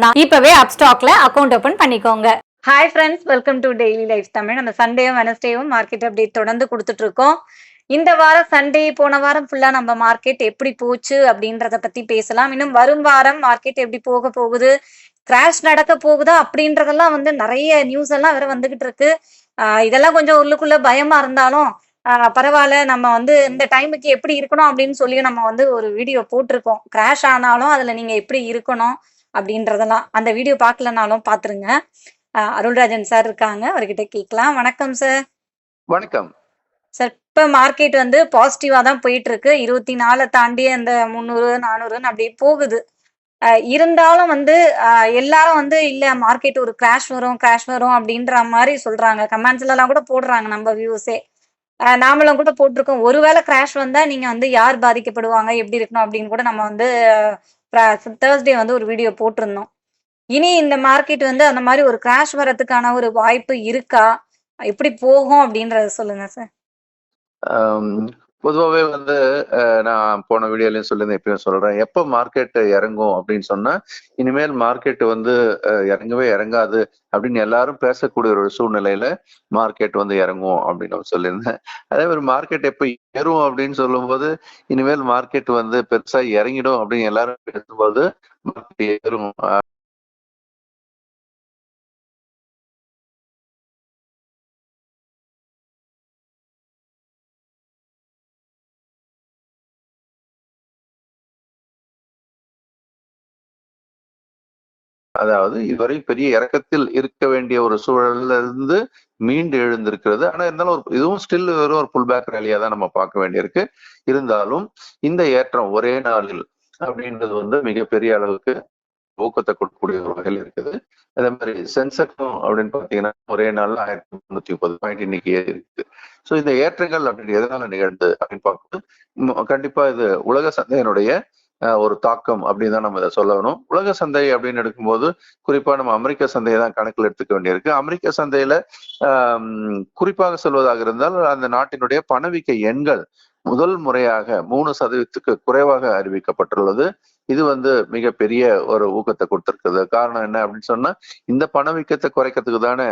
மட்டும்தான் இப்பவே அப் ஸ்டாக்ல அக்கவுண்ட் ஓபன் பண்ணிக்கோங்க. Hi friends welcome to daily life Tamil நம்ம சண்டேவும் வெனஸ்டேவும் மார்க்கெட் அப்டேட் தொடர்ந்து கொடுத்துட்டு இருக்கோம் இந்த வாரம் சண்டே போன வாரம் ஃபுல்லா நம்ம மார்க்கெட் எப்படி போச்சு அப்படின்றத பத்தி பேசலாம். இன்னும் வரும் வாரம் மார்க்கெட் எப்படி போக போகுது கிராஷ் நடக்க போகுதா அப்படின்றதெல்லாம் வந்து நிறைய நியூஸ் எல்லாம் வேற வந்துகிட்டு இருக்கு. இதெல்லாம் கொஞ்சம் உள்ளுக்குள்ள பயமா இருந்தாலும் ஆஹ் பரவாயில்ல நம்ம வந்து இந்த டைமுக்கு எப்படி இருக்கணும் அப்படின்னு சொல்லி நம்ம வந்து ஒரு வீடியோ போட்டிருக்கோம். கிராஷ் ஆனாலும் அதுல நீங்க எப்படி இருக்கணும் அப்படின்றதெல்லாம் அந்த வீடியோ பார்க்கலனாலும் பாத்துருங்க ஆஹ் அருள்ராஜன் சார் இருக்காங்க அவர்கிட்ட கேட்கலாம். வணக்கம் சார். வணக்கம். சார் இப்போ மார்க்கெட் வந்து பாசிட்டிவா தான் போயிட்டு இருக்கு இருபத்தி நாலை தாண்டி அந்த முந்நூறு நானூறுன்னு அப்படியே போகுது. இருந்தாலும் வந்து எல்லாரும் வந்து இல்ல மார்க்கெட் ஒரு கிராஷ் வரும் கிராஷ் வரும் அப்படின்ற மாதிரி சொல்றாங்க. கமெண்ட்ஸ்ல எல்லாம் கூட போடுறாங்க நம்ம வியூஸே நாமளும் கூட போட்டிருக்கோம். ஒருவேளை கிராஷ் வந்தா நீங்க வந்து யார் பாதிக்கப்படுவாங்க எப்படி இருக்கணும் அப்படின்னு கூட நம்ம வந்து தேர்ஸ்டே வந்து ஒரு வீடியோ போட்டிருந்தோம். இனி இந்த மார்க்கெட் வந்து அந்த மாதிரி ஒரு கிராஷ் வரதுக்கான ஒரு வாய்ப்பு இருக்கா? எப்படி போகும் அப்படின்றத சொல்லுங்க சார் பொதுவாகவே பொதுவாவே வந்து நான் போன வீடியோலையும் சொல்லியிருந்தேன் எப்பயும் சொல்றேன். எப்ப மார்க்கெட் இறங்கும் அப்படின்னு சொன்னா இனிமேல் மார்க்கெட் வந்து இறங்கவே இறங்காது அப்படின்னு எல்லாரும் பேசக்கூடிய ஒரு சூழ்நிலையில மார்க்கெட் வந்து இறங்கும் அப்படின்னு சொல்லியிருந்தேன். அதே மாதிரி மார்க்கெட் எப்ப ஏறும் அப்படின்னு சொல்லும்போது இனிமேல் மார்க்கெட் வந்து பெருசா இறங்கிடும் அப்படின்னு எல்லாரும் பேசும்போது மார்க்கெட் ஏறும். அதாவது இதுவரை பெரிய இறக்கத்தில் இருக்க வேண்டிய ஒரு சூழல்ல இருந்து மீண்டு எழுந்திருக்கிறது. ஆனா இருந்தாலும் ஒரு இதுவும் ஸ்டில் வெறும் ஒரு புல் பேக் ரேலியா தான் நம்ம பார்க்க வேண்டியிருக்கு. இருந்தாலும் இந்த ஏற்றம் ஒரே நாளில் அப்படின்றது வந்து மிகப்பெரிய அளவுக்கு ஊக்கத்தை கொடுக்கக்கூடிய ஒரு வகையில் இருக்குது. அதே மாதிரி சென்செக்டும் அப்படின்னு பாத்தீங்கன்னா ஒரே நாள்ல ஆயிரத்தி முன்னூத்தி முப்பது பாயிண்ட் இன்னைக்கு இருக்குது. ஸோ இந்த ஏற்றங்கள் அப்படின்னு எதனால நிகழ்ந்து அப்படின்னு பார்க்கும்போது கண்டிப்பா இது உலக சந்தையினுடைய ஒரு தாக்கம் அப்படின்னு தான் நம்ம இதை சொல்லணும். உலக சந்தை அப்படின்னு எடுக்கும்போது குறிப்பா நம்ம அமெரிக்க சந்தையை தான் கணக்கில் எடுத்துக்க வேண்டியிருக்கு. அமெரிக்க சந்தையில குறிப்பாக சொல்வதாக இருந்தால் அந்த நாட்டினுடைய பணவீக்க எண்கள் முதல் முறையாக மூணு சதவீதத்துக்கு குறைவாக அறிவிக்கப்பட்டுள்ளது. இது வந்து மிகப்பெரிய ஒரு ஊக்கத்தை கொடுத்துருக்குது. காரணம் என்ன அப்படின்னு சொன்னா இந்த பணவீக்கத்தை குறைக்கிறதுக்கு தானே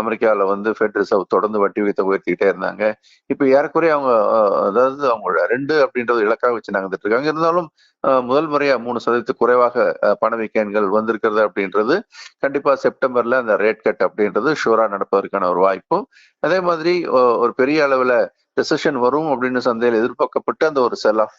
அமெரிக்காவில் வந்து ஃபெட் ரிசர்வ் தொடர்ந்து வட்டி விகிதத்தை உயர்த்திக்கிட்டே இருந்தாங்க. இப்போ ஏறக்குறைய அவங்க அதாவது அவங்களோட ரெண்டு அப்படின்றது இலக்காக வச்சு நகர்ந்துட்டு இருக்காங்க. இருந்தாலும் முதல் முறையா மூணு சதவீதத்துக்கு குறைவாக பணவீக்கங்கள் வந்திருக்கிறது அப்படின்றது கண்டிப்பா செப்டம்பர்ல அந்த ரேட் கட் அப்படின்றது ஷூரா நடப்பதற்கான ஒரு வாய்ப்பும் அதே மாதிரி ஒரு பெரிய அளவுல ரிசெஷன் வரும் அப்படின்னு சந்தையில் எதிர்பார்க்கப்பட்டு அந்த ஒரு செல் ஆஃப்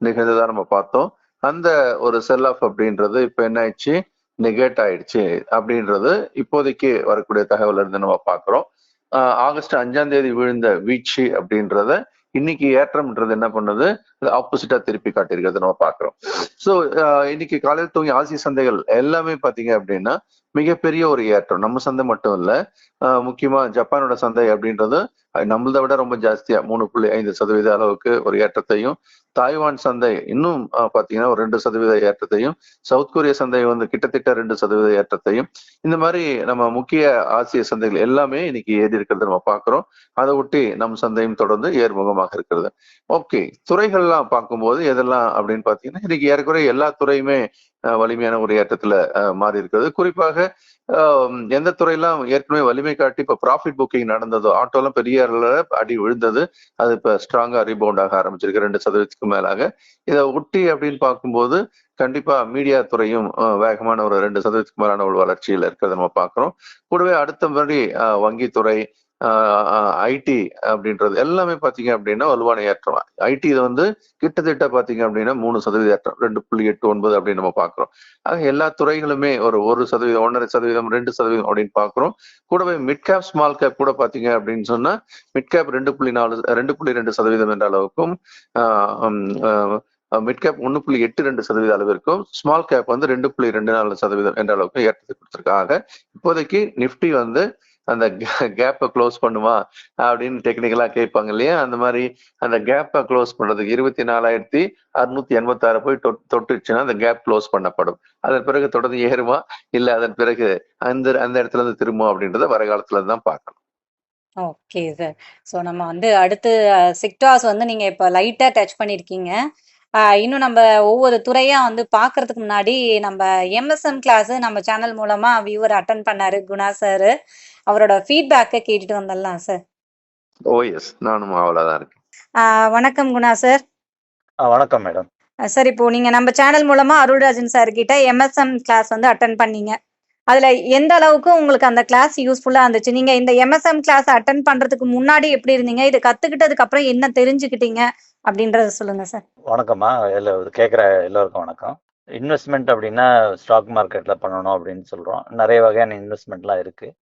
நிகழ்ந்ததா நம்ம பார்த்தோம். அந்த ஒரு செல் ஆஃப் அப்படின்றது இப்ப என்ன ஆயிடுச்சு? நெகேட் ஆயிடுச்சு அப்படின்றது இப்போதைக்கு வரக்கூடிய தகவல் இருந்து நம்ம பாக்குறோம். ஆஹ் ஆகஸ்ட் அஞ்சாம் தேதி விழுந்த வீழ்ச்சி அப்படின்றத இன்னைக்கு ஏற்றம்ன்றது என்ன பண்ணுது? ஆப்போசிட்டா திருப்பி காட்டியிருக்கிறது நம்ம பாக்குறோம். ஸோ இன்னைக்கு காலையில் தூங்கி ஆசிய சந்தைகள் எல்லாமே பாத்தீங்க அப்படின்னா மிகப்பெரிய ஒரு ஏற்றம். நம்ம சந்தை மட்டும் இல்ல ஆஹ் முக்கியமா ஜப்பானோட சந்தை அப்படின்றது நம்மளத நம்மளதை விட ரொம்ப ஜாஸ்தியா மூணு புள்ளி ஐந்து சதவீத அளவுக்கு ஒரு ஏற்றத்தையும் தாய்வான் சந்தை இன்னும் பாத்தீங்கன்னா ஒரு ரெண்டு சதவீத ஏற்றத்தையும் சவுத் கொரிய சந்தை வந்து கிட்டத்தட்ட ரெண்டு சதவீத ஏற்றத்தையும் இந்த மாதிரி நம்ம முக்கிய ஆசிய சந்தைகள் எல்லாமே இன்னைக்கு ஏறி இருக்கிறது நம்ம பாக்குறோம். அதை ஒட்டி நம் சந்தையும் தொடர்ந்து ஏர்முகமாக இருக்கிறது. ஓகே துறைகள்லாம் பார்க்கும்போது எதெல்லாம் அப்படின்னு பாத்தீங்கன்னா இன்னைக்கு ஏறக்குறைய எல்லா துறையுமே வலிமையான ஒரு ஏற்றத்துல மாறி இருக்கிறது குறிப்பாக எந்த துறையெல்லாம் ஏற்கனவே வலிமை காட்டி இப்ப ப்ராஃபிட் புக்கிங் நடந்ததோ ஆட்டோலாம் பெரிய அளவுல அடி விழுந்தது அது இப்ப ஸ்ட்ராங்கா ரீபவுண்ட் ஆக ஆரம்பிச்சிருக்கு ரெண்டு சதவீதத்துக்கு மேலாக. இதை ஒட்டி அப்படின்னு பார்க்கும்போது கண்டிப்பா மீடியா துறையும் வேகமான ஒரு ரெண்டு சதவீதத்துக்கு மேலான ஒரு வளர்ச்சியில இருக்கிறத நம்ம பார்க்கிறோம். கூடவே அடுத்த மாதிரி வங்கித்துறை ஐடி அப்படின்றது எல்லாமே பாத்தீங்க அப்படின்னா வலுவான ஏற்றம். ஐடி இதை வந்து கிட்டத்தட்ட பாத்தீங்க அப்படின்னா மூணு சதவீத ஏற்றம். ரெண்டு புள்ளி எட்டு ஒன்பது அப்படின்னு நம்ம பாக்குறோம். ஆக எல்லா துறைகளுமே ஒரு ஒரு சதவீதம் ஒன்றரை சதவீதம் ரெண்டு சதவீதம் அப்படின்னு பாக்குறோம். கூடவே மிட் கேப் ஸ்மால் கேப் கூட பாத்தீங்க அப்படின்னு சொன்னா மிட் கேப் ரெண்டு புள்ளி நாலு ரெண்டு புள்ளி ரெண்டு சதவீதம் என்ற அளவுக்கும் ஆஹ் மிட் கேப் ஒன்று புள்ளி எட்டு ரெண்டு சதவீத அளவிற்கும் ஸ்மால் கேப் வந்து ரெண்டு புள்ளி ரெண்டு நாலு சதவீதம் என்ற அளவுக்கு ஏற்றத்தை கொடுத்திருக்காங்க இப்போதைக்கு நிஃப்டி வந்து அந்த கேப்பை க்ளோஸ் பண்ணுமா அப்படின்னு டெக்னிக்கலா கேட்பாங்க இல்லையா? அந்த மாதிரி அந்த கேப்பை க்ளோஸ் பண்றதுக்கு இருபத்தி நாலாயிரத்தி அறுநூத்தி எண்பத்தாறு போய் தொட்- தொட்டுச்சுன்னா அந்த கேப் க்ளோஸ் பண்ணப்படும். அதன் பிறகு தொடர்ந்து ஏறுமா? இல்ல அதன் பிறகு அந்த அந்த இடத்துல இருந்து திரும்பும் அப்படின்றத வர காலத்துல தான் பார்க்கணும். ஓகே சார் ஸோ நம்ம வந்து அடுத்து சிக்டாஸ் வந்து நீங்க இப்போ லைட்டா டச் பண்ணியிருக்கீங்க இன்னும் நம்ம ஒவ்வொரு துறையா வந்து பார்க்கறதுக்கு முன்னாடி நம்ம எம்எஸ்எம் கிளாஸ் நம்ம சேனல் மூலமா வியூவர் அட்டன் பண்ணாரு குணா சார் அவரோட ஃபீட்பேக்கை கேட்டுட்டு வந்துடலாம் சார் ஓ எஸ் நானும் அவ்வளவுதான் இருக்கேன். வணக்கம் குணா சார் ஆ வணக்கம் மேடம் சார் இப்போ நீங்க நம்ம சேனல் மூலமா அருள்ராஜன் சார் கிட்ட எம்எஸ்எம் கிளாஸ் வந்து அட்டன் பண்ணீங்க. அதுல எந்த அளவுக்கு உங்களுக்கு அந்த கிளாஸ் யூஸ்ஃபுல்லா இருந்துச்சு? நீங்க இந்த எம்எஸ்எம் கிளாஸ் அட்டன் பண்றதுக்கு முன்னாடி எப்படி இருந்தீங்க? இது கத்துக்கிட்டதுக்கு அப்புறம் என்ன தெரிஞ்சுக்கிட்டீங்க? அப்படின்றத சொல்லுங்க சார் வணக்கம்மா. இல்லை கேட்குற எல்லோருக்கும் வணக்கம். இன்வெஸ்ட்மெண்ட் அப்படின்னா ஸ்டாக் மார்க்கெட்டில் பண்ணணும் அப்படின்னு சொல்கிறோம் நிறைய வகையான இன்வெஸ்ட்மெண்ட்லாம் இருக்குது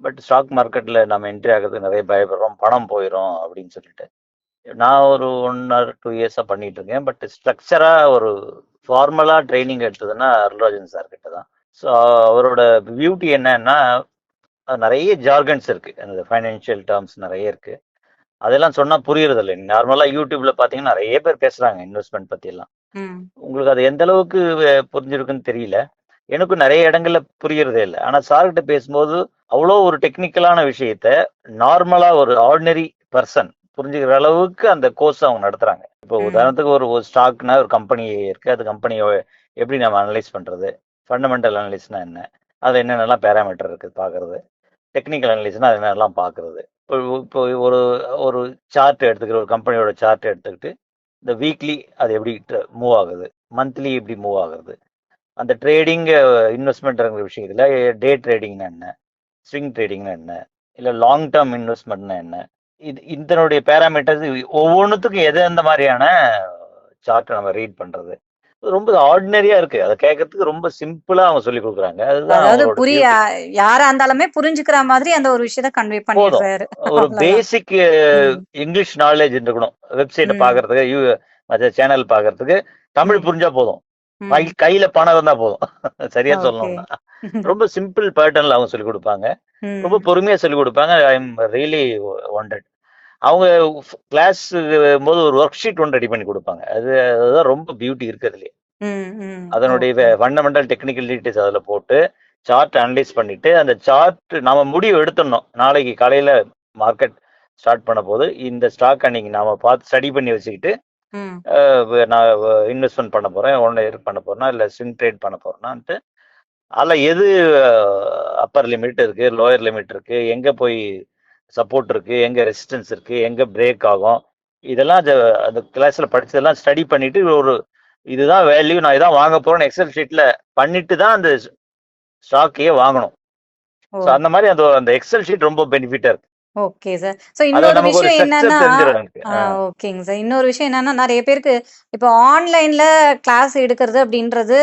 பட் ஸ்டாக் மார்க்கெட்டில் நம்ம என்ட்ரி ஆகிறதுக்கு நிறைய பயப்படுறோம் பணம் போயிடும் அப்படின்னு சொல்லிட்டு. நான் ஒரு ஒன் ஆர் டூ இயர்ஸாக பண்ணிட்டு இருக்கேன். பட் ஸ்ட்ரக்சராக ஒரு ஃபார்மலாக ட்ரைனிங் எடுத்ததுன்னா அருள்ராஜன் சார் கிட்ட தான். ஸோ அவரோட பியூட்டி என்னன்னா நிறைய ஜார்கன்ஸ் இருக்குது அந்த ஃபைனான்ஷியல் டேர்ம்ஸ் நிறைய இருக்குது அதெல்லாம் சொன்னால் புரியறது இல்லை நார்மலாக யூடியூப்ல பார்த்தீங்கன்னா நிறைய பேர் பேசுகிறாங்க இன்வெஸ்ட்மெண்ட் ம். உங்களுக்கு அது எந்த அளவுக்கு புரிஞ்சிருக்குன்னு தெரியல. எனக்கும் நிறைய இடங்கள்ல புரியறதே இல்லை. ஆனா சார்கிட்ட பேசும்போது அவ்வளோ ஒரு டெக்னிக்கலான விஷயத்த நார்மலா ஒரு ஆர்டினரி பர்சன் புரிஞ்சுக்கிற அளவுக்கு அந்த கோர்ஸ் அவங்க நடத்துறாங்க. இப்போ. உதாரணத்துக்கு ஒரு ஒரு ஸ்டாக்னா ஒரு கம்பெனி இருக்கு. அது கம்பெனியை எப்படி நம்ம அனலைஸ் பண்றது? ஃபண்டமெண்டல் அனலிஸ்னா என்ன? அது என்னென்னலாம் பேராமீட்டர் இருக்குது பார்க்கறது டெக்னிக்கல் அனலிஸ்னா அது என்னென்னலாம் பார்க்கறது இப்போ இப்போ ஒரு ஒரு சார்ட் எடுத்துக்கிற ஒரு கம்பெனியோட சார்ட் எடுத்துக்கிட்டு இந்த வீக்லி அது எப்படி மூவ் ஆகுது? மந்த்லி எப்படி மூவ் ஆகுது? அந்த ட்ரேடிங் இன்வெஸ்ட்மெண்ட்ங்கிற விஷயத்துல டே ட்ரேடிங்னா என்ன ஸ்விங் ட்ரேடிங்னா என்ன இல்லை லாங் டேர்ம் இன்வெஸ்ட்மெண்ட்னா என்ன இது இதனுடைய பேராமீட்டர்ஸ் ஒவ்வொன்றுத்துக்கும் எது எந்த மாதிரியான சார்ட்டை நம்ம ரீட் பண்றது இது ரொம்ப ஆர்டினரியா இருக்கு அதை கேட்கறதுக்கு ரொம்ப சிம்பிளா அவங்க சொல்லி கொடுக்குறாங்க அதுதான் அதாவது புரிய. யாரா இருந்தாலுமே புரிஞ்சுக்கிற மாதிரி அந்த ஒரு விஷயத்த கன்வே பண்ணிடுறாரு ஒரு. பேசிக். இங்கிலீஷ் நாலேஜ் இருக்கணும் வெப்சைட் ம். பாக்குறதுக்கு யூ மற்ற சேனல் பாக்குறதுக்கு தமிழ். புரிஞ்சா போதும் கையில பணம் இருந்தா போதும். சரியா. சொல்லணும்னா. ரொம்ப சிம்பிள் பேட்டர்ன்ல அவங்க சொல்லி கொடுப்பாங்க. ரொம்ப பொறுமையா சொல்லி கொடுப்பாங்க. ஐ எம் ரியலி ஒண்டட் அவங்க கிளாஸ் போது ஒரு ஒர்க் ஷீட் ஒன்று ரெடி பண்ணி கொடுப்பாங்க. அது அதுதான் ரொம்ப பியூட்டி இருக்கிறதுலே ம், ம். அதனுடைய. ஃபண்டமெண்டல் டெக்னிக்கல் டீட்டெயில்ஸ் அதுல போட்டு சார்ட் அனலைஸ் பண்ணிட்டு அந்த சார்ட் நாம முடிவு எடுத்துடணும். நாளைக்கு காலையில மார்க்கெட் ஸ்டார்ட் பண்ண போது இந்த ஸ்டாக் அன்னைக்கு நாம பார்த்து ஸ்டடி பண்ணி வச்சுக்கிட்டு நான் இன்வெஸ்ட்மெண்ட் பண்ண போறேன் ஒன் இயர் பண்ண போறேனா இல்ல ஸ்விங் ட்ரேட் பண்ண போறேனான்ட்டு அதில் எது அப்பர் லிமிட் இருக்கு லோயர் லிமிட் இருக்கு எங்க போய் சப்போர்ட் இருக்கு எங்க ரெசிஸ்டன்ஸ் இருக்கு எங்க பிரேக் ஆகும் இதெல்லாம் அந்த- கிளாஸ்ல படிச்சதெல்லாம் ஸ்டடி பண்ணிட்டு ஒரு இதுதான் வேல்யூ நான் இதான் வாங்க போறேன்னு எக்ஸல் ஷீட்ல பண்ணிட்டு தான் அந்த ஸ்டாக்கையே வாங்கணும். ஸோ அந்த மாதிரி அந்த அந்த எக்ஸல் ஷீட் ரொம்ப பெனிஃபிட்டா இருக்கு. ஓகே சார் சோ இன்னொரு விஷயம் என்னன்னா ஓகேங்க சார் இன்னொரு விஷயம் என்னன்னா நிறைய பேருக்கு இப்போ ஆன்லைன்ல கிளாஸ் எடுக்கிறது அப்படின்றது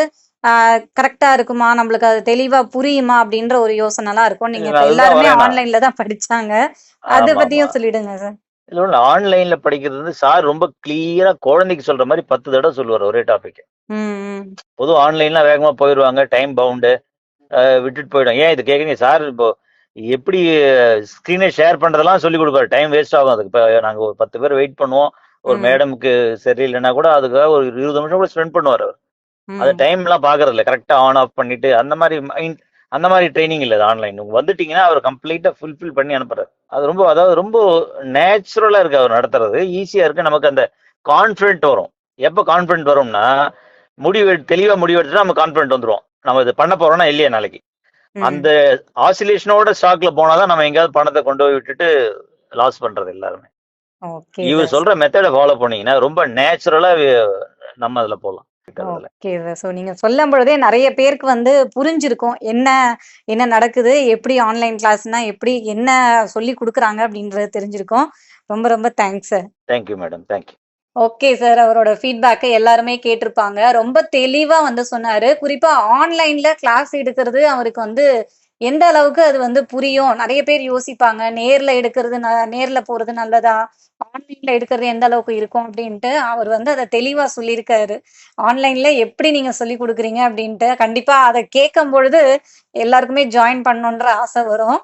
கரெக்டா இருக்குமா? நம்மளுக்கு அது தெளிவா புரியுமா? அப்படின்ற ஒரு யோசனைலாம் இருக்கும். நீங்க எல்லாருமே. ஆன்லைன்ல தான் படிச்சாங்க. அத பத்தியும். சொல்லிடுங்க சார் இல்ல ஆன்லைன்ல படிக்கிறது வந்து சார் ரொம்ப கிளியரா குழந்தைக்கு சொல்ற மாதிரி பத்து தடவை சொல்லுவார் ஒரே டாபிக் ம் ம். பொதுவா ஆன்லைன்ல வேகமா போயிடுவாங்க டைம் பவுண்டு விட்டுட்டு போயிடும். ஏன் இது கேக்குறீங்க? சார் இப்போ எப்படி ஸ்க்ரீனை ஷேர் பண்றதெல்லாம் சொல்லி கொடுப்பாரு. டைம் வேஸ்ட் ஆகும் அதுக்கு. இப்போ நாங்க ஒரு பத்து பேர் வெயிட் பண்ணுவோம். ஒரு. மேடம்க்கு சரியில்லைன்னா கூட அதுக்காக ஒரு இருபது நிமிஷம் கூட ஸ்பெண்ட் பண்ணுவார் அவர். அது டைம் எல்லாம் பாக்குறது இல்ல. கரெக்டா ஆன் ஆஃப் பண்ணிட்டு அந்த மாதிரி mind அந்த மாதிரி ட்ரைனிங் இல்ல ஆன்லைன் வந்துட்டீங்கன்னா அவர் கம்ப்ளீட்டா ஃபுல்ஃபில் பண்ணி அனுப்புறாரு. அது ரொம்ப அதாவது ரொம்ப நேச்சுரலா இருக்கு அவர் நடத்துறது. ஈஸியா இருக்கு. நமக்கு அந்த கான்ஃபிடென்ட் வரும். எப்ப கான்ஃபிடென்ட் வரும்னா முடிவு தெளிவா முடிவு எடுத்துட்டா நம்ம கான்ஃபிடென்ட் வந்துரும் நம்ம இது பண்ண போறோம்னா இல்லையா நாளைக்கு. அந்த ஆசிலேஷனோட ஸ்டாக்ல போனாதான் நம்ம எங்கேயாவது பணத்தை கொண்டு போய் விட்டுட்டு லாஸ் பண்றது எல்லாருமே. இவர் சொல்ற மெத்தடை ஃபாலோ பண்ணீங்கன்னா ரொம்ப நேச்சுரலா நம்ம அதுல ஓகே ஸோ நீங்க சொல்லும் பொழுதே நிறைய பேருக்கு வந்து புரிஞ்சிருக்கும் என்ன என்ன நடக்குது எப்படி ஆன்லைன் கிளாஸ்னா எப்படி என்ன சொல்லி கொடுக்குறாங்க அப்படின்றது தெரிஞ்சிருக்கும். ரொம்ப ரொம்ப thanks sir thank you madam thank you okay sir அவரோட ஃபீட்பேக்கை எல்லாருமே கேட்டிருப்பாங்க. ரொம்ப தெளிவா வந்து சொன்னாரு. குறிப்பா ஆன்லைன்ல கிளாஸ் எடுக்கிறது அவருக்கு வந்து எந்த அளவுக்கு அது வந்து புரியும்? நிறைய பேர் யோசிப்பாங்க. நேர்ல எடுக்கிறது நேர்ல போறது நல்லதா? ஆன்லைன்ல எடுக்கிறது எந்த அளவுக்கு இருக்கும் அப்படின்ட்டு அவர் வந்து அதை தெளிவா சொல்லியிருக்காரு. ஆன்லைன்ல எப்படி நீங்க சொல்லி கொடுக்குறீங்க அப்படின்ட்டு கண்டிப்பா அதை கேட்கும் பொழுது எல்லாருக்குமே ஜாயின் பண்ணணுன்ற ஆசை வரும்.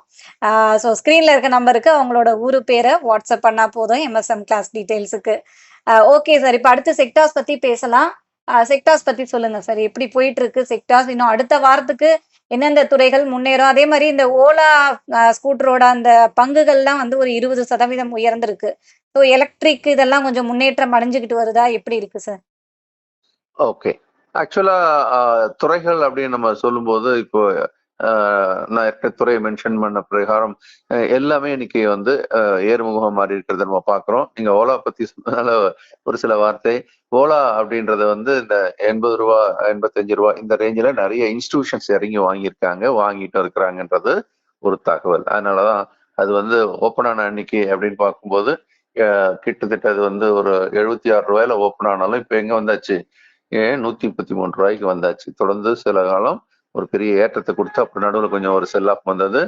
ஸோ ஸ்க்ரீன்ல இருக்க நம்பருக்கு அவங்களோட ஊரு பேரை வாட்ஸ்அப் பண்ணா போதும். எம்எஸ்எம் கிளாஸ் டீட்டெயில்ஸுக்கு ஓகே சார் இப்போ அடுத்து செக்டார்ஸ் பத்தி பேசலாம். செக்டார்ஸ் பத்தி சொல்லுங்க சார் எப்படி போயிட்டு இருக்கு செக்டார்ஸ் இன்னும் அடுத்த வாரத்துக்கு எந்தெந்த துறைகள் முன்னேறும்? அதே மாதிரி இந்த ஓலா ஸ்கூட்டரோட அந்த பங்குகள்லாம் வந்து ஒரு இருபது சதவீதம் உயர்ந்திருக்கு. ஸோ எலக்ட்ரிக் இதெல்லாம் கொஞ்சம் முன்னேற்றம் அடைஞ்சுக்கிட்டு வருதா? எப்படி இருக்கு சார் ஓகே ஆக்சுவலா துறைகள் அப்படின்னு நம்ம சொல்லும்போது இப்போ நான் இருக்க துறையை மென்ஷன் பண்ண பிரகாரம் எல்லாமே இன்னைக்கு வந்து ஏறுமுகம் மாறி இருக்கிறத நம்ம பார்க்குறோம். நீங்க ஓலா பத்தி சொன்னதால ஒரு சில வார்த்தை. ஓலா அப்படின்றது வந்து இந்த எண்பது ரூபா எண்பத்தஞ்சு ரூபா இந்த ரேஞ்சில் நிறைய இன்ஸ்டிடியூஷன்ஸ் இறங்கி வாங்கியிருக்காங்க வாங்கிட்டு இருக்கிறாங்கன்றது ஒரு தகவல். அதனாலதான் அது வந்து ஓப்பன் ஆன அன்னைக்கு அப்படின்னு பார்க்கும்போது கிட்டத்தட்ட அது வந்து ஒரு எழுபத்தி ஆறு ரூபாயில ஓப்பன் ஆனாலும் இப்போ எங்க வந்தாச்சு? ஏன் நூத்தி முப்பத்தி மூணு ரூபாய்க்கு வந்தாச்சு. தொடர்ந்து சில காலம் ஒரு பெரிய ஏற்றத்தை கொடுத்து அப்புறம் நடுவில் கொஞ்சம் ஒரு செல்லாப் வந்தது.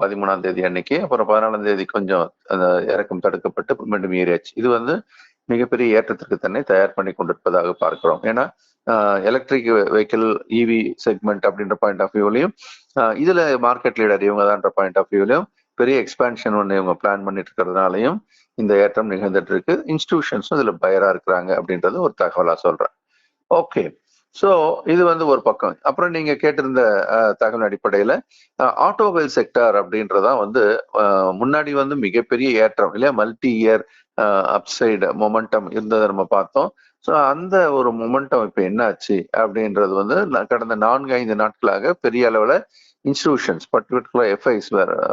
பதிமூணாம் தேதி அன்னைக்கு அப்புறம் பதினாலாம் தேதி கொஞ்சம் அந்த இறக்கம் தடுக்கப்பட்டு மீண்டும் ஏறியாச்சு. இது வந்து மிகப்பெரிய ஏற்றத்திற்கு தன்னை தயார் பண்ணி கொண்டிருப்பதாக பார்க்கிறோம். ஏன்னா எலக்ட்ரிக் வெஹிக்கிள் இவி செக்மெண்ட் அப்படின்ற பாயிண்ட் ஆஃப் வியூலையும் இதுல மார்க்கெட் லீடர் இவங்க தான்ற பாயிண்ட் ஆஃப் வியூலையும் பெரிய எக்ஸ்பான்ஷன் ஒன்று இவங்க பிளான் பண்ணிட்டு இருக்கிறதுனாலையும் இந்த ஏற்றம் நிகழ்ந்துட்டு இருக்கு. இன்ஸ்டிடியூஷன்ஸும் இதுல பயரா இருக்கிறாங்க அப்படின்றது ஒரு தகவலா சொல்றேன். ஓகே ஸோ இது வந்து ஒரு பக்கம். அப்புறம் நீங்க கேட்டிருந்த தகவல் அடிப்படையில ஆட்டோமொபைல் செக்டார் அப்படின்றதா வந்து முன்னாடி வந்து மிகப்பெரிய ஏற்றம் இல்லையா? மல்டி இயர் அப்சைடு மொமெண்டம் இருந்ததை நம்ம பார்த்தோம். ஸோ அந்த ஒரு மொமெண்டம் இப்போ என்னாச்சு அப்படின்றது வந்து கடந்த நான்கு ஐந்து நாட்களாக பெரிய அளவில் இன்ஸ்டிடியூஷன்ஸ் பர்டிகுலர் எஃப்ஐஸ்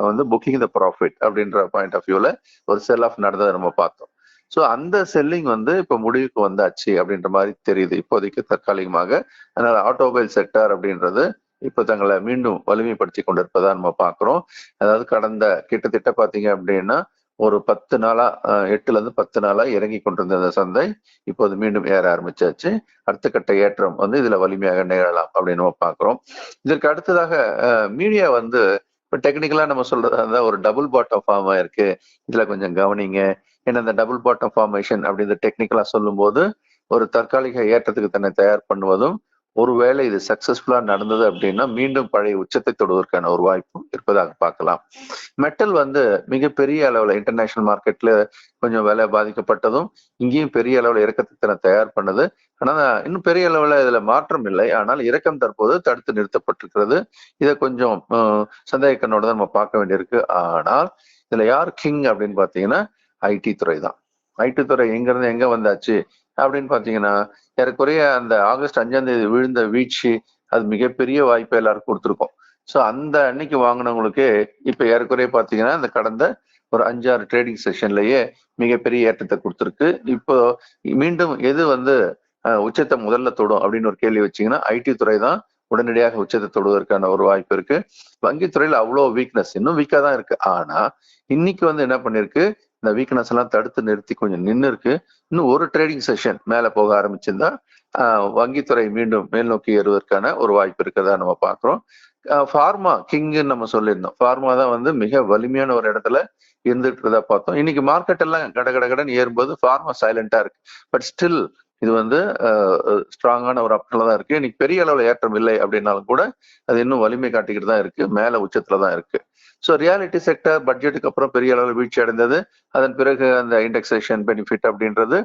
வந்து புக்கிங் த ப்ராஃபிட் அப்படின்ற பாயிண்ட் ஆஃப் வியூவில் ஒரு செல் ஆஃப் நடந்ததை நம்ம பார்த்தோம். ஸோ அந்த செல்லிங் வந்து இப்போ முடிவுக்கு வந்தாச்சு அப்படின்ற மாதிரி தெரியுது. இப்போதைக்கு தற்காலிகமாக. அதனால ஆட்டோமொபைல் செக்டார் அப்படின்றது இப்போ தங்களை மீண்டும் வலிமைப்படுத்தி கொண்டிருப்பதா நம்ம பார்க்குறோம். அதாவது கடந்த கிட்டத்தட்ட பார்த்தீங்க அப்படின்னா ஒரு பத்து நாளா எட்டுல இருந்து பத்து நாளா இறங்கி கொண்டிருந்த இந்த சந்தை இப்போது மீண்டும் ஏற ஆரம்பிச்சாச்சு. அடுத்த கட்ட ஏற்றம் வந்து இதுல வலிமையாக நிகழலாம் அப்படின்னு நம்ம பார்க்கிறோம். இதற்கு அடுத்ததாக மீடியா வந்து இப்போ டெக்னிக்கலா நம்ம சொல்றது ஒரு டபுள் பாட்டம் ஃபார்ம் ஆயிருக்கு இதுல கொஞ்சம் கவனிங்க. ஏன்னா இந்த டபுள் பாட்டம் ஃபார்மேஷன் அப்படின்ற டெக்னிக்கலா சொல்லும்போது ஒரு தற்காலிக ஏற்றத்துக்கு தன்னை தயார் பண்ணுவதும் ஒருவேளை இது சக்சஸ்ஃபுல்லா நடந்தது அப்படின்னா மீண்டும் பழைய உச்சத்தை தொடுவதற்கான ஒரு வாய்ப்பும் இருப்பதாக பார்க்கலாம். மெட்டல் வந்து மிகப்பெரிய அளவுல இன்டர்நேஷனல் மார்க்கெட்ல கொஞ்சம் விலை பாதிக்கப்பட்டதும் இங்கேயும் பெரிய அளவுல இறக்கத்தை தன தயார் பண்ணது. ஆனா இன்னும் பெரிய அளவுல இதுல மாற்றம் இல்லை. ஆனால் இறக்கம் தற்போது தடுத்து நிறுத்தப்பட்டிருக்கிறது. இதை கொஞ்சம் அஹ், சந்தேக கண்ணோட தான் நம்ம பார்க்க வேண்டியிருக்கு. ஆனால் இதுல யார் கிங் அப்படின்னு பாத்தீங்கன்னா ஐடி துறை தான். ஐடி துறை எங்க இருந்து எங்க வந்தாச்சு? அப்படின்னு பாத்தீங்கன்னா ஏறக்குறைய அந்த ஆகஸ்ட் அஞ்சாம் தேதி விழுந்த வீழ்ச்சி அது மிகப்பெரிய வாய்ப்பை எல்லாருக்கும் கொடுத்துருக்கோம். ஸோ அந்த அன்னைக்கு வாங்கினவங்களுக்கு இப்ப ஏறக்குறைய பாத்தீங்கன்னா அந்த கடந்த ஒரு அஞ்சாறு ட்ரேடிங் செஷன்லயே மிகப்பெரிய ஏற்றத்தை கொடுத்துருக்கு. இப்போ மீண்டும் எது வந்து உச்சத்தை முதல்ல தொடும் அப்படின்னு ஒரு கேள்வி வச்சிங்கன்னா ஐடி துறை தான் உடனடியாக உச்சத்தை தொடுவதற்கான ஒரு வாய்ப்பு இருக்கு. வங்கித்துறையில அவ்வளோ வீக்னஸ் இன்னும் வீக்கா தான் இருக்கு. ஆனா இன்னைக்கு வந்து என்ன பண்ணிருக்கு? இந்த வீக்னஸ் எல்லாம் தடுத்து நிறுத்தி கொஞ்சம் நின்று இருக்கு இன்னும் ஒரு ட்ரேடிங் செஷன் மேல போக ஆரம்பிச்சிருந்தா வங்கித்துறை மீண்டும் மேல் நோக்கி ஏறுவதற்கான ஒரு வாய்ப்பு இருக்கிறதா நம்ம பாக்குறோம் ஃபார்மா கிங்குன்னு நம்ம சொல்லியிருந்தோம். ஃபார்மா தான் வந்து மிக வலிமையான ஒரு இடத்துல இருந்துட்டு பார்த்தோம். இன்னைக்கு மார்க்கெட் எல்லாம் கட கட கடன் ஏறும்போது ஃபார்மா சைலண்டா இருக்கு. பட் ஸ்டில் இது வந்து ஸ்ட்ராங்கான ஒரு அப்டில் தான் இருக்கு. இன்னைக்கு பெரிய அளவில் ஏற்றம் இல்லை அப்படின்னாலும் கூட அது இன்னும் வலிமை காட்டிக்கிட்டு தான் இருக்கு. மேல உச்சத்துல தான் இருக்கு. ஸோ ரியாலிட்டி செக்டர் பட்ஜெட்டுக்கு அப்புறம் பெரிய அளவில் வீழ்ச்சி அடைந்தது. அதன் பிறகு அந்த இண்டெக்ஸேஷன் பெனிஃபிட் அப்படின்றது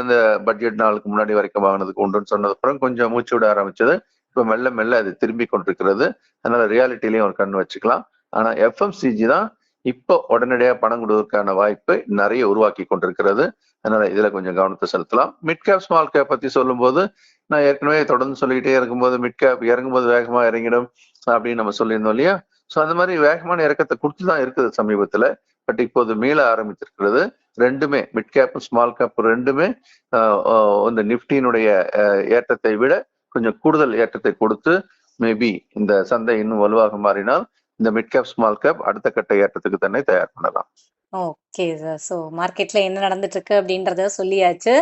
அந்த பட்ஜெட் நாளுக்கு முன்னாடி வரைக்கும் வாங்கினதுக்கு உண்டுன்னு சொன்னது அப்புறம் கொஞ்சம் மூச்சு விட ஆரம்பிச்சது. இப்போ மெல்ல மெல்ல அது திரும்பி கொண்டிருக்கிறது. அதனால ரியாலிட்டிலையும் ஒரு கண் வச்சுக்கலாம். ஆனா எஃப்எம்சிஜி தான் இப்போ உடனடியாக பணம் கொடுவதற்கான வாய்ப்பை நிறைய உருவாக்கி கொண்டிருக்கிறது. அதனால இதுல கொஞ்சம் கவனத்தை செலுத்தலாம். மிட் கேப் ஸ்மால் கேப் பத்தி சொல்லும்போது நான் ஏற்கனவே தொடர்ந்து சொல்லிக்கிட்டே இருக்கும்போது மிட் கேப் இறங்கும்போது வேகமா இறங்கிடும் அப்படின்னு நம்ம சொல்லியிருந்தோம் இல்லையா? ஸோ அந்த மாதிரி வேகமான இறக்கத்தை கொடுத்து தான் இருக்குது சமீபத்துல. பட் இப்போது மீள ஆரம்பித்திருக்கிறது. ரெண்டுமே மிட் கேப் ஸ்மால் கேப் ரெண்டுமே ஆஹ், இந்த நிப்டியினுடைய ஏற்றத்தை விட கொஞ்சம் கூடுதல் ஏற்றத்தை கொடுத்து மேபி இந்த சந்தை இன்னும் வலுவாக மாறினால் இந்த மிட் கேப் ஸ்மால் கேப் அடுத்த கட்ட ஏற்றத்துக்கு தன்னை தயார் பண்ணலாம். ஓகே சார் ஸோ மார்க்கெட்ல என்ன நடந்துட்டு இருக்கு அப்படின்றத சொல்லியாச்சு.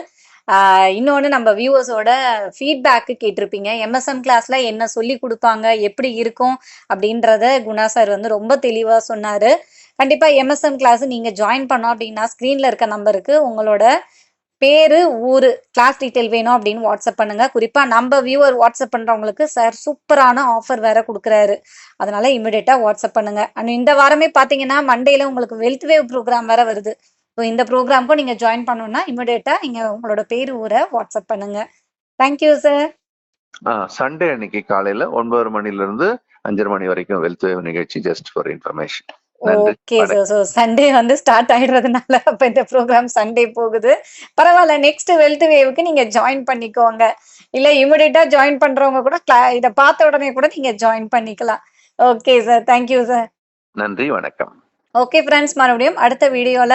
இன்னொன்று நம்ம வியூவர்ஸோட ஃபீட்பேக்கு கேட்டிருப்பீங்க. எம்எஸ்எம் கிளாஸ்ல என்ன சொல்லி கொடுப்பாங்க எப்படி இருக்கும் அப்படின்றத குணா சார் வந்து ரொம்ப தெளிவாக சொன்னார். கண்டிப்பாக எம்எஸ்எம் கிளாஸ் நீங்கள் ஜாயின் பண்ணோம் அப்படின்னா ஸ்க்ரீனில் இருக்க நம்பருக்கு உங்களோட பேரு ஊரு கிளாஸ் டீட்டெயில் வேணும் அப்படின்னு வாட்ஸ்அப் பண்ணுங்க. குறிப்பா நம்ம வியூவர் வாட்ஸ்அப் பண்றவங்களுக்கு சார் சூப்பரான ஆஃபர் வேற கொடுக்குறாரு. அதனால இமிடியேட்டா வாட்ஸ்அப் பண்ணுங்க. அண்ட் இந்த வாரமே பாத்தீங்கன்னா மண்டேல உங்களுக்கு வெல்த் வேவ் ப்ரோக்ராம் வேற வருது. ஸோ இந்த ப்ரோக்ராம்க்கும் நீங்க ஜாயின் பண்ணணும்னா இமிடியேட்டா நீங்க உங்களோட பேரு ஊரை வாட்ஸ்அப் பண்ணுங்க. தேங்க்யூ சார் சண்டே அன்னைக்கு காலையில ஒன்பது மணில இருந்து அஞ்சரை மணி வரைக்கும் வெல்த் வேவ் நிகழ்ச்சி just for information okay Sunday வந்து ஸ்டார்ட் ஆயிடுறதுனால அப்போ இந்த ப்ரோக்ராம் சண்டே போகுது. பரவாயில்ல நெக்ஸ்ட் வெல்த் வேவுக்கு நீங்க ஜாயின் பண்ணிக்கோங்க. இல்ல இமிடியட்டா ஜாயின் பண்றவங்க கூட இத பார்த்த உடனே கூட நீங்க ஜாயின் பண்ணிக்கலாம். ஓகே சார் தேங்க்யூ சார் நன்றி வணக்கம். ஓகே ஃப்ரெண்ட்ஸ் மறுபடியும் அடுத்த வீடியோல